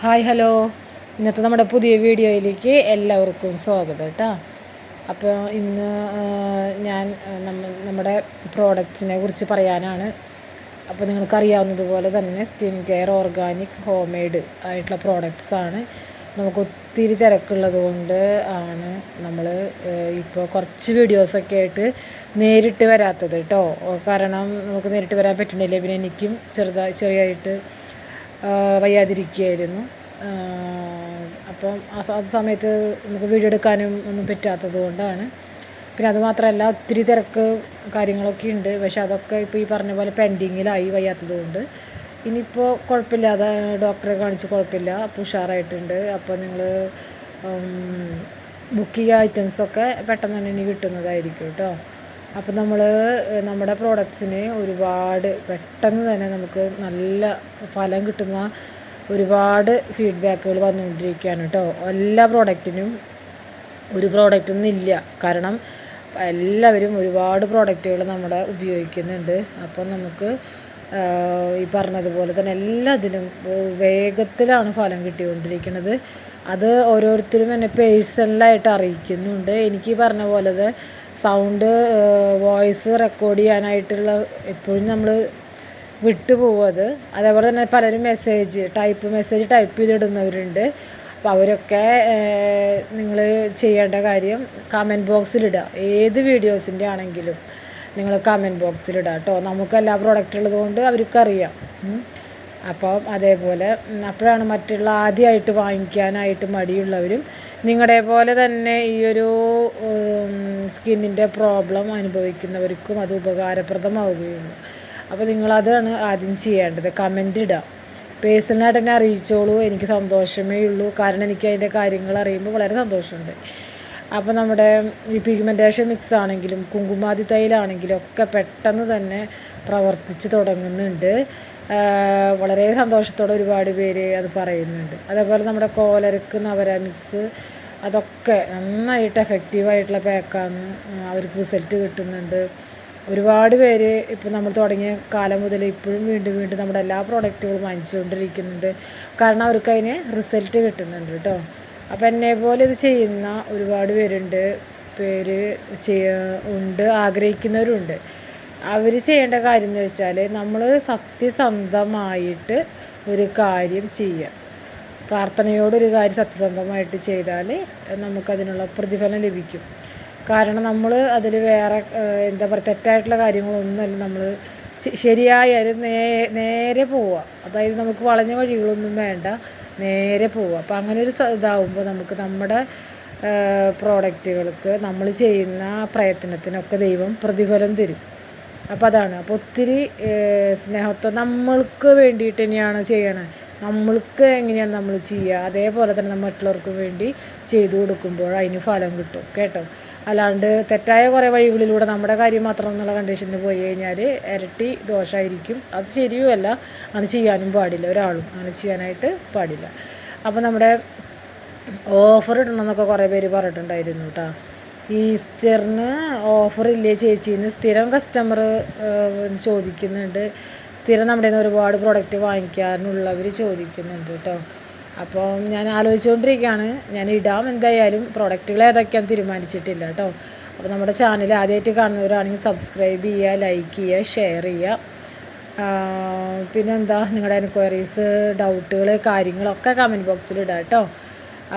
Hi hello. ഇന്നത്തെ നമ്മുടെ പുതിയ വീഡിയോയിലേക്ക് എല്ലാവർക്കും സ്വാഗതം കേട്ടോ. അപ്പോൾ ഇന്ന് ഞാൻ നമ്മ നമ്മുടെ പ്രോഡക്റ്റ്സിനെ കുറിച്ച് പറയാനാണ്. അപ്പോൾ നിങ്ങൾക്കറിയാവുന്നതുപോലെ തന്നെ skin care organic home made ആയിട്ടുള്ള പ്രോഡക്റ്റ്സ് ആണ്. നമുക്ക് ഒത്തിരി തിരക്കുള്ളത് കൊണ്ട് ആണ് നമ്മൾ ഇപ്പോൾ കുറച്ച് വീഡിയോസൊക്കെ ആയിട്ട് നേരിട്ട് വരാത്തത് കേട്ടോ. കാരണം നമുക്ക് നേരിട്ട് വരാൻ പറ്റുന്നില്ല. പിന്നെ എനിക്കും ചെറുതായി ചെറിയായിട്ട് വയ്യാതിരിക്കുകയായിരുന്നു. അപ്പം ആ സമയത്ത് നമുക്ക് വീഡിയോ എടുക്കാനും ഒന്നും പറ്റാത്തത് കൊണ്ടാണ്. പിന്നെ അതുമാത്രമല്ല ഒത്തിരി തിരക്ക് കാര്യങ്ങളൊക്കെ ഉണ്ട്. പക്ഷെ അതൊക്കെ ഇപ്പോൾ ഈ പറഞ്ഞ പോലെ പെൻഡിങ്ങിലായി വയ്യാത്തത് കൊണ്ട്. ഇനിയിപ്പോൾ കുഴപ്പമില്ല അത് ഡോക്ടറെ കാണിച്ച് കുഴപ്പമില്ല. അപ്പോൾ ഉഷാറായിട്ടുണ്ട്. അപ്പോൾ നിങ്ങൾ ബുക്ക് ചെയ്യുക ഐറ്റംസൊക്കെ പെട്ടെന്ന് തന്നെ ഇനി കിട്ടുന്നതായിരിക്കും കേട്ടോ. അപ്പോൾ നമ്മൾ നമ്മുടെ പ്രോഡക്ട്സിന് ഒരുപാട് പെട്ടെന്ന് തന്നെ നമുക്ക് നല്ല ഫലം കിട്ടുന്ന ഒരുപാട് ഫീഡ്ബാക്കുകൾ വന്നുകൊണ്ടിരിക്കുകയാണ് കേട്ടോ. എല്ലാ പ്രോഡക്റ്റിനും ഒരു പ്രോഡക്റ്റ് ഇല്ല. കാരണം എല്ലാവരും ഒരുപാട് പ്രോഡക്റ്റുകൾ നമ്മുടെ ഉപയോഗിക്കുന്നുണ്ട്. അപ്പം നമുക്ക് ഈ പറഞ്ഞതുപോലെ തന്നെ എല്ലാത്തിനും വേഗത്തിലാണ് ഫലം കിട്ടിക്കൊണ്ടിരിക്കുന്നത്. അത് ഓരോരുത്തരും എന്നെ പേഴ്സണലായിട്ട് അറിയിക്കുന്നുണ്ട്. എനിക്ക് പറഞ്ഞ പോലെ സൗണ്ട് വോയിസ് റെക്കോർഡ് ചെയ്യാനായിട്ടുള്ള എപ്പോഴും നമ്മൾ വിട്ടുപോകും അത്. അതേപോലെ തന്നെ പലരും മെസ്സേജ് ടൈപ്പ് മെസ്സേജ് ടൈപ്പ് ചെയ്തിടുന്നവരുണ്ട്. അപ്പോൾ അവരൊക്കെ നിങ്ങൾ ചെയ്യേണ്ട കാര്യം കമന്റ് ബോക്സിലിടുക ഏത് വീഡിയോസിന്റെ ആണെങ്കിലും നിങ്ങൾ കമന്റ് ബോക്സിലിടുക കേട്ടോ നമുക്ക് എല്ലാ പ്രോഡക്റ്റ് ഉള്ളത് കൊണ്ട് അവർക്കറിയാം. ഉം. അപ്പം അതേപോലെ അപ്പോഴാണ് മറ്റുള്ള ആദ്യമായിട്ട് വാങ്ങിക്കാനായിട്ട് മടിയുള്ളവരും നിങ്ങളുടെ പോലെ തന്നെ ഈ ഒരു സ്കിന്നിന്റെ പ്രോബ്ലം അനുഭവിക്കുന്നവർക്കും അത് ഉപകാരപ്രദമാവുകയുള്ളൂ. അപ്പോൾ നിങ്ങളതാണ് ആദ്യം ചെയ്യേണ്ടത്. കമന്റ് ഇടുക. പേഴ്സണലായിട്ട് എന്നെ അറിയിച്ചോളൂ. എനിക്ക് സന്തോഷമേ ഉള്ളൂ. കാരണം എനിക്ക് അതിന്റെ കാര്യങ്ങൾ അറിയുമ്പോൾ വളരെ സന്തോഷമുണ്ട്. അപ്പോൾ നമ്മുടെ ഈ പിഗ്മെന്റേഷൻ മിക്സ് ആണെങ്കിലും കുങ്കുമാതി തൈലാണെങ്കിലും ഒക്കെ പെട്ടെന്ന് തന്നെ പ്രവർത്തിച്ച് തുടങ്ങുന്നുണ്ട്. വളരെ സന്തോഷത്തോടെ ഒരുപാട് പേര് അത് പറയുന്നുണ്ട്. അതേപോലെ നമ്മുടെ കോലരക്ക് നവര അതൊക്കെ നന്നായിട്ട് എഫക്റ്റീവായിട്ടുള്ള പാക്കാണ് അവർക്ക് റിസൾട്ട് കിട്ടുന്നുണ്ട്. ഒരുപാട് പേര് ഇപ്പോൾ നമ്മൾ തുടങ്ങിയ കാലം മുതൽ ഇപ്പോഴും വീണ്ടും വീണ്ടും നമ്മുടെ എല്ലാ പ്രോഡക്റ്റുകളും വാങ്ങിച്ചുകൊണ്ടിരിക്കുന്നുണ്ട്. കാരണം അവർക്ക് അതിന് റിസൾട്ട് കിട്ടുന്നുണ്ട് കേട്ടോ അപ്പോൾ എന്നെ പോലെ ഇത് ചെയ്യുന്ന ഒരുപാട് പേരുണ്ട്. പേര് ഉണ്ട് ആഗ്രഹിക്കുന്നവരുണ്ട്. അവർ ചെയ്യേണ്ട കാര്യം എന്ന് വെച്ചാൽ നമ്മൾ സത്യസന്ധമായിട്ട് ഒരു കാര്യം ചെയ്യുക പ്രാർത്ഥനയോടൊരു കാര്യം സത്യസന്ധമായിട്ട് ചെയ്താൽ നമുക്കതിനുള്ള പ്രതിഫലം ലഭിക്കും. കാരണം നമ്മൾ അതിൽ വേറെ എന്താ പറയുക തെറ്റായിട്ടുള്ള കാര്യങ്ങളൊന്നുമല്ല. നമ്മൾ ശരിയായാലും നേ നേരെ പോവുക അതായത് നമുക്ക് വളഞ്ഞ വഴികളൊന്നും വേണ്ട. നേരെ പോവുക അപ്പം അങ്ങനെ ഒരു ഇതാവുമ്പോൾ നമുക്ക് നമ്മുടെ പ്രോഡക്റ്റുകൾക്ക് നമ്മൾ ചെയ്യുന്ന പ്രയത്നത്തിനൊക്കെ ദൈവം പ്രതിഫലം തരും. അപ്പോൾ അതാണ്. അപ്പോൾ ഒത്തിരി സ്നേഹത്വം നമ്മൾക്ക് വേണ്ടിയിട്ട് തന്നെയാണ് ചെയ്യണത് നമ്മൾക്ക് എങ്ങനെയാണ് നമ്മൾ ചെയ്യുക? അതേപോലെ തന്നെ നമ്മൾ മറ്റുള്ളവർക്ക് വേണ്ടി ചെയ്തു കൊടുക്കുമ്പോൾ അതിന് ഫലം കിട്ടും. കേട്ടോ? അല്ലാണ്ട് തെറ്റായ കുറേ വഴികളിലൂടെ നമ്മുടെ കാര്യം മാത്രം എന്നുള്ള കണ്ടീഷനിൽ പോയി കഴിഞ്ഞാൽ ഇരട്ടി ദോഷമായിരിക്കും അത് ശരിയുമല്ല. അങ്ങനെ ചെയ്യാനും പാടില്ല. ഒരാളും അങ്ങനെ ചെയ്യാനായിട്ട് പാടില്ല. അപ്പോൾ നമ്മുടെ ഓഫർ ഇടണമെന്നൊക്കെ കുറേ പേര് പറഞ്ഞിട്ടുണ്ടായിരുന്നു കേട്ടോ. ഈസ്റ്ററിന് ഓഫറില്ലേ ചേച്ചിന്ന് സ്ഥിരം കസ്റ്റമർ ചോദിക്കുന്നുണ്ട്. സ്ഥിരം നമ്മുടെ നിന്ന് ഒരുപാട് പ്രൊഡക്റ്റ് വാങ്ങിക്കാനുള്ളവർ ചോദിക്കുന്നുണ്ട് കേട്ടോ അപ്പോൾ ഞാൻ ആലോചിച്ചുകൊണ്ടിരിക്കുകയാണ് ഞാൻ ഇടാം എന്തായാലും. പ്രൊഡക്റ്റുകൾ ഏതൊക്കെയാണ് തീരുമാനിച്ചിട്ടില്ല കേട്ടോ അപ്പോൾ നമ്മുടെ ചാനൽ ആദ്യമായിട്ട് കാണുന്നവരാണെങ്കിൽ സബ്സ്ക്രൈബ് ചെയ്യുക ലൈക്ക് ചെയ്യുക ഷെയർ ചെയ്യുക. പിന്നെന്താ? നിങ്ങളുടെ എൻക്വയറീസ് ഡൗട്ടുകൾ കാര്യങ്ങളൊക്കെ കമന്റ് ബോക്സിൽ ഇടാം കേട്ടോ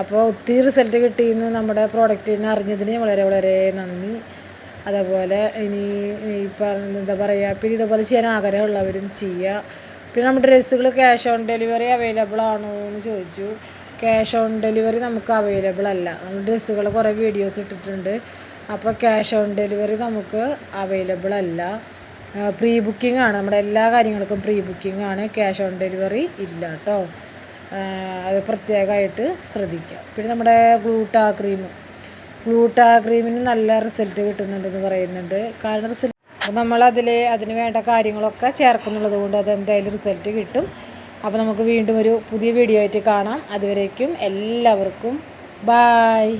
അപ്പോൾ ഒത്തിരി റിസൾട്ട് കിട്ടിയെന്ന് നമ്മുടെ പ്രോഡക്റ്റിനെ അറിഞ്ഞതിന് വളരെ വളരെ നന്ദി. അതേപോലെ ഇനി ഈ പറഞ്ഞ എന്താ പറയുക പിന്നെ ഇതേപോലെ ചെയ്യാൻ ആഗ്രഹമുള്ളവരും ചെയ്യുക പിന്നെ നമ്മുടെ ഡ്രസ്സുകൾ ക്യാഷ് ഓൺ ഡെലിവറി അവൈലബിൾ ആണോ എന്ന് ചോദിച്ചു. ക്യാഷ് ഓൺ ഡെലിവറി നമുക്ക് അവൈലബിൾ അല്ല. നമ്മൾ ഡ്രസ്സുകൾ കുറേ വീഡിയോസ് ഇട്ടിട്ടുണ്ട്. അപ്പോൾ ക്യാഷ് ഓൺ ഡെലിവറി നമുക്ക് അവൈലബിൾ അല്ല. പ്രീ ബുക്കിംഗ് ആണ്. നമ്മുടെ എല്ലാ കാര്യങ്ങൾക്കും പ്രീ ബുക്കിംഗ് ആണ്. ക്യാഷ് ഓൺ ഡെലിവറി ഇല്ല കേട്ടോ അത് പ്രത്യേകമായിട്ട് ശ്രദ്ധിക്കുക. പിന്നെ നമ്മുടെ ഗ്ലൂട്ടാ ക്രീം ഗ്ലൂട്ടാ ക്രീമിന് നല്ല റിസൾട്ട് കിട്ടുന്നുണ്ടെന്ന് പറയുന്നുണ്ട്. കാരണം റിസൾട്ട് അപ്പോൾ നമ്മളതിൽ അതിന് വേണ്ട കാര്യങ്ങളൊക്കെ ചേർക്കുന്നുള്ളത് കൊണ്ട് അത് എന്തായാലും റിസൾട്ട് കിട്ടും. അപ്പോൾ നമുക്ക് വീണ്ടും ഒരു പുതിയ വീഡിയോ ആയിട്ട് കാണാം. അതുവരേക്കും എല്ലാവർക്കും ബായ്